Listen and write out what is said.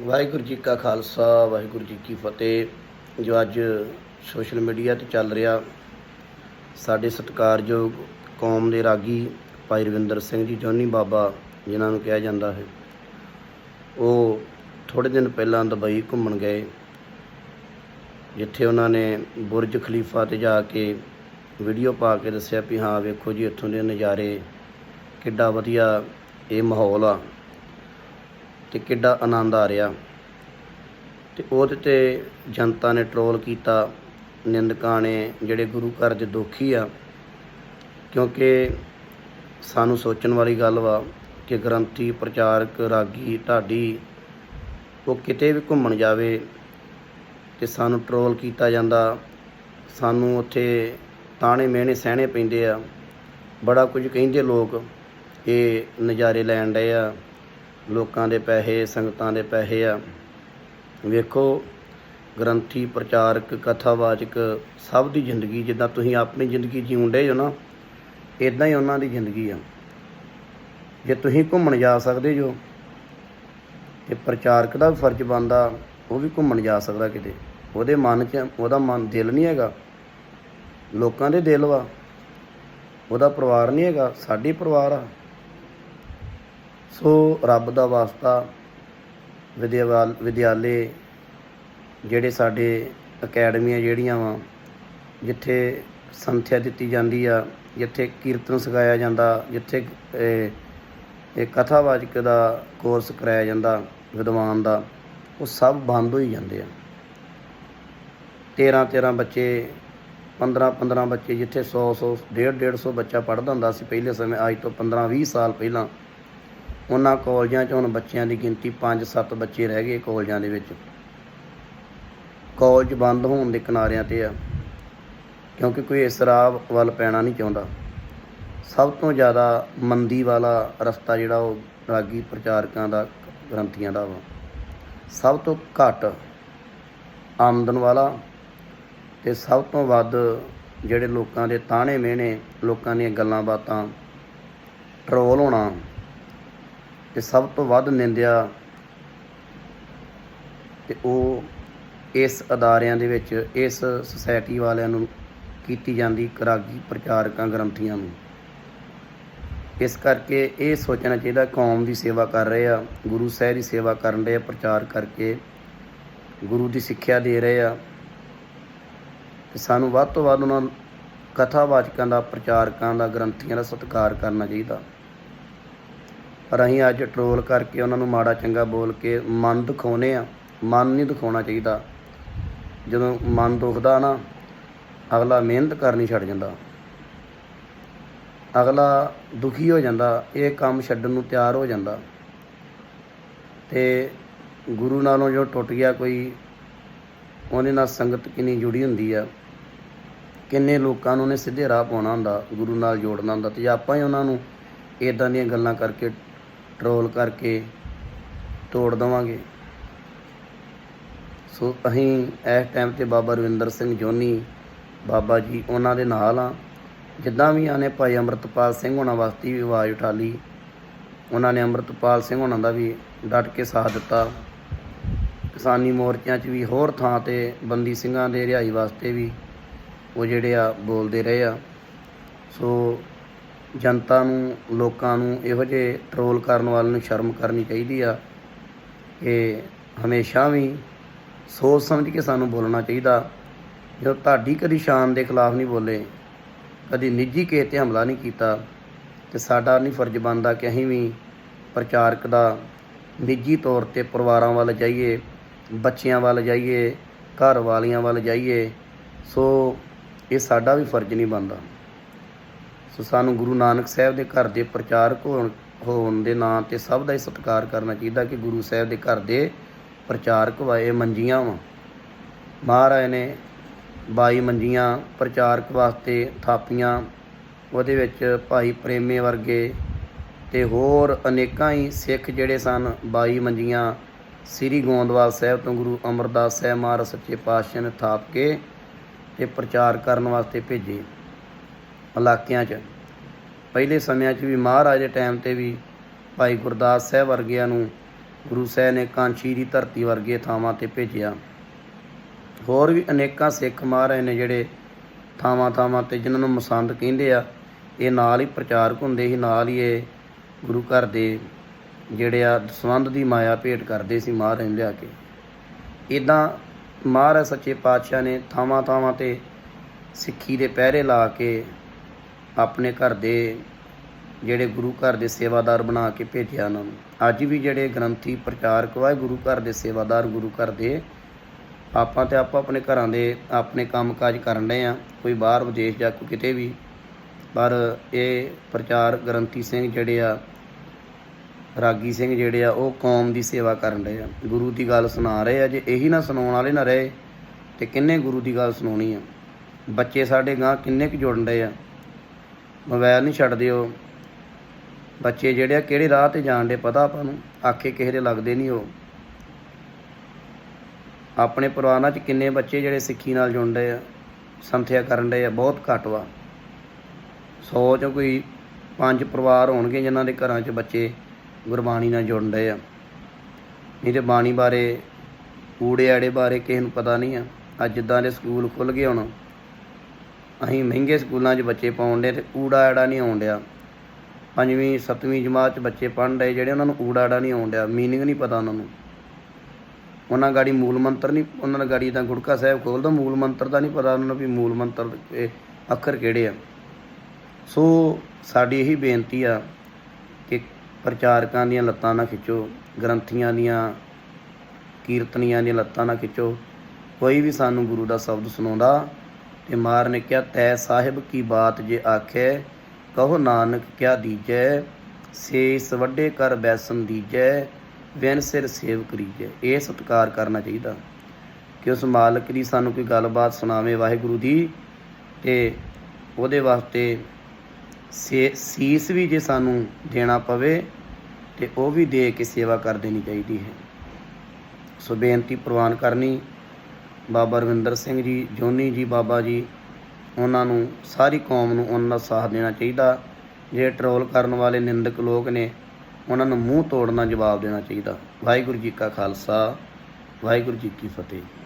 ਵਾਹਿਗੁਰੂ ਜੀ ਕਾ ਖਾਲਸਾ, ਵਾਹਿਗੁਰੂ ਜੀ ਕੀ ਫਤਿਹ। ਜੋ ਅੱਜ ਸੋਸ਼ਲ ਮੀਡੀਆ ਤੇ ਚੱਲ ਰਿਹਾ, ਸਾਡੇ ਸਤਿਕਾਰਯੋਗ ਕੌਮ ਦੇ ਰਾਗੀ ਭਾਈ ਰਵਿੰਦਰ ਸਿੰਘ ਜੀ, ਜੋਨੀ ਬਾਬਾ, ਜਿਨ੍ਹਾਂ ਨੂੰ ਕਿਹਾ ਜਾਂਦਾ ਹੈ, ਉਹ ਥੋੜੇ ਦਿਨ ਪਹਿਲਾਂ ਦੁਬਈ ਘੁੰਮਣ ਗਏ, ਜਿੱਥੇ ਉਹਨਾਂ ਨੇ ਬੁਰਜ ਖਲੀਫਾ ਤੇ ਜਾ ਕੇ ਵੀਡੀਓ ਪਾ ਕੇ ਦੱਸਿਆ ਵੀ ਹਾਂ, ਵੇਖੋ ਜੀ, ਇੱਥੋਂ ਦੇ ਨਜ਼ਾਰੇ ਕਿੱਡਾ ਵਧੀਆ ਇਹ ਮਾਹੌਲ ਆ। ਤੇ ਕਿੱਡਾ ਆਨੰਦ ਆ ਰਿਹਾ। ਤੇ ਉਹਦੇ ਤੇ ਜਨਤਾ ਨੇ ਟਰੋਲ ਕੀਤਾ, ਨਿੰਦਕਾਂ ਨੇ, ਜਿਹੜੇ ਗੁਰੂ ਘਰ ਦੇ ਦੋਖੀ ਆ। ਕਿਉਂਕਿ ਸਾਨੂੰ ਸੋਚਣ ਵਾਲੀ ਗੱਲ ਵਾ ਕਿ ਗ੍ਰੰਥੀ, ਪ੍ਰਚਾਰਕ, ਰਾਗੀ, ਢਾਡੀ, ਉਹ ਕਿਤੇ ਵੀ ਘੁੰਮਣ ਜਾਵੇ ਤੇ ਸਾਨੂੰ ਟਰੋਲ ਕੀਤਾ ਜਾਂਦਾ। ਸਾਨੂੰ ਉੱਥੇ ਤਾਣੇ ਮਿਹਣੇ ਸਹਿਣੇ ਪੈਂਦੇ ਆ। ਬੜਾ ਕੁਝ ਕਹਿੰਦੇ ਲੋਕ, ਇਹ ਨਜ਼ਾਰੇ ਲੈਣ ਡਏ ਆ। ਲੋਕਾਂ ਦੇ ਪੈਸੇ, ਸੰਗਤਾਂ ਦੇ ਪੈਸੇ ਆ। ਵੇਖੋ, ਗ੍ਰੰਥੀ, ਪ੍ਰਚਾਰਕ, ਕਥਾਵਾਚਕ ਸਭ ਦੀ ਜ਼ਿੰਦਗੀ, ਜਿੱਦਾਂ ਤੁਸੀਂ ਆਪਣੀ ਜ਼ਿੰਦਗੀ ਜਿਉਣ ਹੋ ਨਾ ਇਦਾਂ ਹੀ ਉਹਨਾਂ ਦੀ ਜ਼ਿੰਦਗੀ ਆ। ਜੇ ਤੁਸੀਂ ਘੁੰਮਣ ਜਾ ਸਕਦੇ ਜੋ, ਤੇ ਪ੍ਰਚਾਰਕ ਦਾ ਵੀ ਫਰਜ਼ ਬਣਦਾ, ਉਹ ਵੀ ਘੁੰਮਣ ਜਾ ਸਕਦਾ ਕਿਤੇ। ਉਹਦੇ ਮਨ 'ਚ, ਉਹਦਾ ਮਨ ਦਿਲ ਨਹੀਂ ਹੈਗਾ। ਲੋਕਾਂ ਦੇ ਦਿਲ ਵਾ। ਉਹਦਾ ਪਰਿਵਾਰ ਨਹੀਂ ਹੈਗਾ, ਸਾਡੀ ਪਰਿਵਾਰ ਆ। ਸੋ ਰੱਬ ਦਾ ਵਾਸਤਾ ਵਿਦਿਆਵਾਲ ਵਿਦਿਆਲੇ ਜਿਹੜੇ ਸਾਡੇ ਅਕੈਡਮੀਆਂ ਜਿਹੜੀਆਂ ਵਾ, ਜਿੱਥੇ ਸੰਥਿਆ ਦਿੱਤੀ ਜਾਂਦੀ ਆ, ਜਿੱਥੇ ਕੀਰਤਨ ਸਿਖਾਇਆ ਜਾਂਦਾ, ਜਿੱਥੇ ਇਹ ਇਹ ਕਥਾਵਾਚਕ ਦਾ ਕੋਰਸ ਕਰਾਇਆ ਜਾਂਦਾ, ਵਿਦਵਾਨ ਦਾ, ਉਹ ਸਭ ਬੰਦ ਹੋਈ ਜਾਂਦੇ ਆ। 13 13 ਬੱਚੇ 15 15 ਬੱਚੇ ਜਿੱਥੇ 100 100 150 150 ਬੱਚਾ ਪੜ੍ਹਦਾ ਹੁੰਦਾ ਸੀ ਪਹਿਲੇ ਸਮੇਂ, ਅੱਜ ਤੋਂ 15 20 ਸਾਲ ਪਹਿਲਾਂ ਉਹਨਾਂ ਕਾਲਜਾਂ 'ਚ ਹੁਣ ਬੱਚਿਆਂ ਦੀ ਗਿਣਤੀ 5-7 ਬੱਚੇ ਰਹਿ ਗਏ ਕਾਲਜਾਂ ਦੇ ਵਿੱਚ। ਕਾਲਜ ਬੰਦ ਹੋਣ ਦੇ ਕਿਨਾਰਿਆਂ ਤੇ ਆ, ਕਿਉਂਕਿ ਕੋਈ ਇਸ ਰਾਹ ਵੱਲ ਪੈਣਾ ਨਹੀਂ ਚਾਹੁੰਦਾ। ਸਭ ਤੋਂ ਜ਼ਿਆਦਾ ਮੰਦੀ ਵਾਲਾ ਰਸਤਾ ਜਿਹੜਾ ਉਹ ਰਾਗੀ ਪ੍ਰਚਾਰਕਾਂ ਦਾ, ਗ੍ਰੰਥੀਆਂ ਦਾ ਵਾ। ਸਭ ਤੋਂ ਘੱਟ ਆਮਦਨ ਵਾਲਾ ਤੇ ਸਭ ਤੋਂ ਵੱਧ ਜਿਹੜੇ ਲੋਕਾਂ ਦੇ ਤਾਣੇ ਮਿਹਣੇ ਲੋਕਾਂ ਦੀਆਂ ਗੱਲਾਂ ਬਾਤਾਂ ਟਰੋਲ ਹੋਣਾ। ਤੇ ਸਭ ਤੋਂ ਵੱਧ ਨਿੰਦਿਆ ਤੇ ਉਹ ਇਸ ਅਦਾਰਿਆਂ ਦੇ ਵਿੱਚ, ਇਸ ਸੁਸਾਇਟੀ ਵਾਲਿਆਂ ਨੂੰ ਕੀਤੀ ਜਾਂਦੀ ਕਰਾਗੀ ਪ੍ਰਚਾਰਕਾਂ, ਗ੍ਰੰਥੀਆਂ ਨੂੰ। ਇਸ ਕਰਕੇ ਇਹ ਸੋਚਣਾ ਚਾਹੀਦਾ, ਕੌਮ ਦੀ ਸੇਵਾ ਕਰ ਰਹੇ ਆ, ਗੁਰੂ ਸਾਹਿਬ ਦੀ ਸੇਵਾ ਕਰਨ ਰਹੇ ਆ, ਪ੍ਰਚਾਰ ਕਰਕੇ ਗੁਰੂ ਦੀ ਸਿੱਖਿਆ ਦੇ ਰਹੇ ਆ। ਤੇ ਸਾਨੂੰ ਵੱਧ ਤੋਂ ਵੱਧ ਉਹਨਾਂ ਕਥਾਵਾਚਕਾਂ ਦਾ, ਪ੍ਰਚਾਰਕਾਂ ਦਾ, ਗ੍ਰੰਥੀਆਂ ਦਾ ਸਤਿਕਾਰ ਕਰਨਾ ਚਾਹੀਦਾ। ਪਰ ਅਸੀਂ ਅੱਜ ਟਰੋਲ ਕਰਕੇ ਉਹਨਾਂ ਨੂੰ ਮਾੜਾ ਚੰਗਾ ਬੋਲ ਕੇ ਮਨ ਦਿਖਾਉਨੇ ਆ। ਮਨ ਨਹੀਂ ਦਿਖਾਉਣਾ ਚਾਹੀਦਾ। ਜਦੋਂ ਮਨ ਦੁਖਦਾ ਨਾ, ਅਗਲਾ ਮਿਹਨਤ ਕਰਨੀ ਛੱਡ ਜਾਂਦਾ। ਅਗਲਾ ਦੁਖੀ ਹੋ ਜਾਂਦਾ, ਇਹ ਕੰਮ ਛੱਡਣ ਨੂੰ ਤਿਆਰ ਹੋ ਜਾਂਦਾ। ਤੇ ਗੁਰੂ ਨਾਲੋਂ ਜੋ ਟੁੱਟ ਗਿਆ ਕੋਈ, ਉਹਦੇ ਨਾਲ ਸੰਗਤ ਕਿੰਨੀ ਜੁੜੀ ਹੁੰਦੀ ਆ। ਕਿੰਨੇ ਲੋਕਾਂ ਨੂੰ ਉਹਨੇ ਸਿੱਧੇ ਰਾਹ ਪਾਉਣਾ ਹੁੰਦਾ, ਗੁਰੂ ਨਾਲ ਜੋੜਨਾ ਹੁੰਦਾ। ਤੇ ਜੇ ਆਪਾਂ ਹੀ ਉਹਨਾਂ ਨੂੰ ਇਦਾਂ ਦੀਆਂ ਗੱਲਾਂ ਕਰਕੇ ਟਰੋਲ ਕਰਕੇ ਤੋੜ ਦਵਾਂਗੇ। ਸੋ ਅਸੀਂ ਇਸ ਟਾਈਮ ਤੇ ਬਾਬਾ ਰਵਿੰਦਰ ਸਿੰਘ ਜੋਨੀ, ਬਾਬਾ ਜੀ ਉਹਨਾਂ ਦੇ ਨਾਲ ਆ ਜਿੱਦਾਂ ਵੀ ਆਨੇ ਭਾਈ ਅੰਮ੍ਰਿਤਪਾਲ ਸਿੰਘ ਹੋਣਾ ਵਾਸਤੇ ਵੀ ਆਵਾਜ਼ ਉਠਾ ਲਈ। ਉਹਨਾਂ ਨੇ ਅੰਮ੍ਰਿਤਪਾਲ ਸਿੰਘ ਹੋਣਾ ਦਾ ਵੀ ਡਟ ਕੇ ਸਾਥ ਦਿੱਤਾ। ਕਿਸਾਨੀ ਮੋਰਚਿਆਂ 'ਚ ਵੀ ਹੋਰ ਥਾਂ ਤੇ ਬੰਦੀ ਸਿੰਘਾਂ ਦੇ ਰਿਹਾਈ ਵਾਸਤੇ ਵੀ ਉਹ ਜਿਹੜੇ ਆ ਬੋਲਦੇ ਰਹੇ ਆ। ਸੋ ਜਨਤਾ ਨੂੰ, ਲੋਕਾਂ ਨੂੰ ਇਹੋ ਜਿਹੇ ਟਰੋਲ ਕਰਨ ਵਾਲਿਆਂ ਨੂੰ ਸ਼ਰਮ ਕਰਨੀ ਚਾਹੀਦੀ ਆ। ਕਿ ਹਮੇਸ਼ਾ ਵੀ ਸੋਚ ਸਮਝ ਕੇ ਸਾਨੂੰ ਬੋਲਣਾ ਚਾਹੀਦਾ। ਜਦੋਂ ਤੁਹਾਡੀ ਕਦੀ ਸ਼ਾਨ ਦੇ ਖਿਲਾਫ ਨਹੀਂ ਬੋਲੇ, ਕਦੀ ਨਿੱਜੀ ਕਿਸੇ ਤੇ ਹਮਲਾ ਨਹੀਂ ਕੀਤਾ, ਤੇ ਸਾਡਾ ਨਹੀਂ ਫਰਜ਼ ਬਣਦਾ ਕਿ ਅਸੀਂ ਵੀ ਪ੍ਰਚਾਰਕ ਦਾ ਨਿੱਜੀ ਤੌਰ ਤੇ ਪਰਿਵਾਰਾਂ ਵੱਲ ਜਾਈਏ, ਬੱਚਿਆਂ ਵੱਲ ਜਾਈਏ, ਘਰ ਵਾਲੀਆਂ ਵੱਲ ਜਾਈਏ। ਸੋ ਇਹ ਸਾਡਾ ਵੀ ਫਰਜ਼ ਨਹੀਂ ਬਣਦਾ। ਸੋ ਸਾਨੂੰ ਗੁਰੂ ਨਾਨਕ ਸਾਹਿਬ ਦੇ ਘਰ ਦੇ ਪ੍ਰਚਾਰਕ ਹੋਣ ਹੋਣ ਦੇ ਨਾਂ ਤੇ ਸਭ ਦਾ ਹੀ ਸਤਿਕਾਰ ਕਰਨਾ ਚਾਹੀਦਾ ਕਿ ਗੁਰੂ ਸਾਹਿਬ ਦੇ ਘਰ ਦੇ ਪ੍ਰਚਾਰਕ ਵਾਏ ਮੰਜੀਆਂ ਵਾ। ਮਹਾਰਾਜ ਨੇ ਬਾਈ ਮੰਜੀਆਂ ਪ੍ਰਚਾਰਕ ਵਾਸਤੇ ਥਾਪੀਆਂ, ਉਹਦੇ ਵਿੱਚ ਭਾਈ ਪ੍ਰੇਮੇ ਵਰਗੇ ਤੇ ਹੋਰ ਅਨੇਕਾਂ ਹੀ ਸਿੱਖ ਜਿਹੜੇ ਸਨ, ਬਾਈ ਮੰਜੀਆਂ ਸ੍ਰੀ ਗੋਂਦਵਾਲ ਸਾਹਿਬ ਤੋਂ ਗੁਰੂ ਅਮਰਦਾਸ ਸਾਹਿਬ ਮਹਾਰਾਜ ਸੱਚੇ ਪਾਤਸ਼ਾਹ ਨੇ ਥਾਪ ਕੇ ਤੇ ਪ੍ਰਚਾਰ ਕਰਨ ਵਾਸਤੇ ਭੇਜੇ। ਇਲਾਕਿਆਂ 'ਚ। ਪਹਿਲੇ ਸਮਿਆਂ 'ਚ ਵੀ ਮਹਾਰਾਜ ਦੇ ਟਾਈਮ ਤੇ ਵੀ ਭਾਈ ਗੁਰਦਾਸ ਸਾਹਿਬ ਵਰਗਿਆਂ ਨੂੰ ਗੁਰੂ ਸਾਹਿਬ ਨੇ ਕਾਂਚੀ ਦੀ ਧਰਤੀ ਵਰਗੇ ਥਾਵਾਂ ਤੇ ਭੇਜਿਆ। ਹੋਰ ਵੀ ਅਨੇਕਾਂ ਸਿੱਖ ਮਹਾਰਾਜ ਨੇ ਜਿਹੜੇ ਥਾਵਾਂ ਥਾਵਾਂ ਤੇ ਜਿਨ੍ਹਾਂ ਨੂੰ ਮਸੰਦ ਕਹਿੰਦੇ ਆ, ਇਹ ਨਾਲ ਹੀ ਪ੍ਰਚਾਰਕ ਹੁੰਦੇ ਸੀ, ਨਾਲ ਹੀ ਇਹ ਗੁਰੂ ਘਰ ਦੇ ਜਿਹੜੇ ਆ ਦਸਵੰਧ ਦੀ ਮਾਇਆ ਭੇਟ ਕਰਦੇ ਸੀ ਮਹਾਰਾਜ ਨੂੰ ਲਿਆ ਕੇ। ਇਦਾਂ ਮਹਾਰਾਜ ਸੱਚੇ ਪਾਤਸ਼ਾਹ ਨੇ ਥਾਵਾਂ ਥਾਵਾਂ ਤੇ ਸਿੱਖੀ ਦੇ ਪਹਿਰੇ ਲਾ ਕੇ ਆਪਣੇ ਘਰ ਦੇ ਜਿਹੜੇ ਗੁਰੂ ਘਰ ਦੇ ਸੇਵਾਦਾਰ ਬਣਾ ਕੇ ਭੇਜਿਆ ਉਹਨਾਂ ਨੂੰ। ਅੱਜ ਵੀ ਜਿਹੜੇ ਗ੍ਰੰਥੀ ਪ੍ਰਚਾਰਕ ਵਾ ਗੁਰੂ ਘਰ ਦੇ ਸੇਵਾਦਾਰ ਗੁਰੂ ਘਰ ਦੇ, ਆਪਾਂ ਤੇ ਆਪਾਂ ਆਪਣੇ ਘਰਾਂ ਦੇ ਆਪਣੇ ਕੰਮਕਾਜ ਕਰਨ ਰਹੇ ਆ, ਕੋਈ ਬਾਹਰ ਵਿਦੇਸ਼ ਜਾਂ ਕੋਈ ਕਿਤੇ ਵੀ। ਪਰ ਇਹ ਪ੍ਰਚਾਰ ਗ੍ਰੰਥੀ ਸਿੰਘ ਜਿਹੜੇ ਆ, ਰਾਗੀ ਸਿੰਘ ਜਿਹੜੇ ਆ, ਉਹ ਕੌਮ ਦੀ ਸੇਵਾ ਕਰਨ ਰਹੇ ਆ। ਗੁਰੂ ਦੀ ਗੱਲ ਸੁਣਾ ਰਹੇ ਆ, ਜੇ ਇਹੀ ਨਾ ਸੁਣਾਉਣ ਵਾਲੇ ਨਾ ਰਹੇ, ਤੇ ਕਿੰਨੇ ਗੁਰੂ ਦੀ ਗੱਲ ਸੁਣਾਉਣੀ ਆ? ਬੱਚੇ ਸਾਡੇ ਗਾਂ ਕਿੰਨੇ ਕੁ ਜੁੜਨ ਰਹੇ ਆ? ਮੋਬਾਈਲ ਨਹੀਂ ਛੱਡਦੇ ਉਹ। ਬੱਚੇ ਜਿਹੜੇ ਆ, ਕਿਹੜੇ ਰਾਹ ਤੇ ਜਾਣ ਦੇ ਪਤਾ ਆਪਾਂ ਨੂੰ? ਆਖੇ ਕਿਸੇ ਦੇ ਲੱਗਦੇ ਨਹੀਂ ਉਹ। ਆਪਣੇ ਪਰਿਵਾਰਾਂ 'ਚ ਕਿੰਨੇ ਬੱਚੇ ਜਿਹੜੇ ਸਿੱਖੀ ਨਾਲ ਜੁੜਦੇ ਆ, ਸੰਥਿਆ ਕਰਨ ਰਹੇ ਆ, ਬਹੁਤ ਘੱਟ ਵਾ। 100 ਚੋਂ ਕੋਈ ਪੰਜ ਪਰਿਵਾਰ ਹੋਣਗੇ ਜਿਨ੍ਹਾਂ ਦੇ ਘਰਾਂ 'ਚ ਬੱਚੇ ਗੁਰਬਾਣੀ ਨਾਲ ਜੁੜ ਰਹੇ ਆ। ਨਹੀਂ ਤੇ ਬਾਣੀ ਬਾਰੇ, ਊੜੇ ਆੜੇ ਬਾਰੇ ਕਿਸੇ ਨੂੰ ਪਤਾ ਨਹੀਂ ਆ। ਅੱਜ ਜਿੱਦਾਂ ਦੇ ਸਕੂਲ ਖੁੱਲ ਗਏ ਹੁਣ। ਅਸੀਂ ਮਹਿੰਗੇ ਸਕੂਲਾਂ 'ਚ ਬੱਚੇ ਪਾਉਣ ਦੇ ਤੇ ਊੜਾ ਆੜਾ ਨਹੀਂ ਆਉਣ ਡਿਆ। ਪੰਜਵੀਂ, ਸੱਤਵੀਂ ਜਮਾਤ 'ਚ ਬੱਚੇ ਪੜ੍ਹਨ ਰਹੇ ਜਿਹੜੇ ਉਹਨਾਂ ਨੂੰ ਊੜਾ ਆੜਾ ਨਹੀਂ ਆਉਣ ਡਿਆ ਮੀਨਿੰਗ ਨਹੀਂ ਪਤਾ ਉਹਨਾਂ ਨੂੰ। ਉਹਨਾਂ ਗਾੜੀ ਮੂਲ ਮੰਤਰ ਨਹੀਂ, ਉਹਨਾਂ ਨੇ ਗਾੜੀ ਤਾਂ ਗੁੜਕਾ ਸਾਹਿਬ ਕੋਲ ਦਾ ਮੂਲ ਮੰਤਰ ਦਾ ਨਹੀਂ ਪਤਾ ਉਹਨਾਂ ਨੂੰ ਵੀ ਮੂਲ ਮੰਤਰ ਇਹ ਅੱਖਰ ਕਿਹੜੇ ਆ। ਸੋ ਸਾਡੀ ਇਹੀ ਬੇਨਤੀ ਆ ਕਿ ਪ੍ਰਚਾਰਕਾਂ ਦੀਆਂ ਲੱਤਾਂ ਨਾ ਖਿੱਚੋ, ਗ੍ਰੰਥੀਆਂ ਦੀਆਂ, ਕੀਰਤਨੀਆਂ ਦੀਆਂ ਲੱਤਾਂ ਨਾ ਖਿੱਚੋ। ਕੋਈ ਵੀ ਸਾਨੂੰ ਗੁਰੂ ਦਾ ਸ਼ਬਦ ਸੁਣਾਉਂਦਾ ਤੇ ਨੇ ਕਿਹਾ, ਤੈ ਸਾਹਿਬ ਕੀ ਬਾਤ ਜੇ ਆਖੇ? ਕਹੋ ਨਾਨਕ ਕਿਆ ਦੀਜੈ? ਸੇਸ ਵੱਡੇ ਕਰ ਬੈਸਨ ਦੀਜੈ, ਵਿਨ ਸਿਰ ਸੇਵ ਕਰੀਜੈ ਇਹ ਸਤਿਕਾਰ ਕਰਨਾ ਚਾਹੀਦਾ। ਕਿ ਉਸ ਮਾਲਕ ਦੀ ਸਾਨੂੰ ਕੋਈ ਗੱਲਬਾਤ ਸੁਣਾਵੇ ਵਾਹਿਗੁਰੂ ਦੀ ਤੇ ਉਹਦੇ ਵਾਸਤੇ ਸੇ, ਸੀਸ ਵੀ ਜੇ ਸਾਨੂੰ ਦੇਣਾ ਪਵੇ, ਤੇ ਉਹ ਵੀ ਦੇ ਕੇ ਸੇਵਾ ਕਰ ਦੇਣੀ ਚਾਹੀਦੀ ਹੈ। ਸੋ ਬੇਨਤੀ ਪ੍ਰਵਾਨ ਕਰਨੀ ਬਾਬਾ ਰਵਿੰਦਰ ਸਿੰਘ ਜੀ, ਜੋਨੀ ਜੀ ਬਾਬਾ ਜੀ, ਉਹਨਾਂ ਨੂੰ ਸਾਰੀ ਕੌਮ ਨੂੰ ਉਹਨਾਂ ਦਾ ਸਾਥ ਦੇਣਾ ਚਾਹੀਦਾ। ਜੇ ਟਰੋਲ ਕਰਨ ਵਾਲੇ ਨਿੰਦਕ ਲੋਕ ਨੇ, ਉਹਨਾਂ ਨੂੰ ਮੂੰਹ ਤੋੜਨਾ ਜਵਾਬ ਦੇਣਾ ਚਾਹੀਦਾ। ਵਾਹਿਗੁਰੂ ਜੀ ਕਾ ਖਾਲਸਾ, ਵਾਹਿਗੁਰੂ ਜੀ ਕੀ ਫਤਿਹ।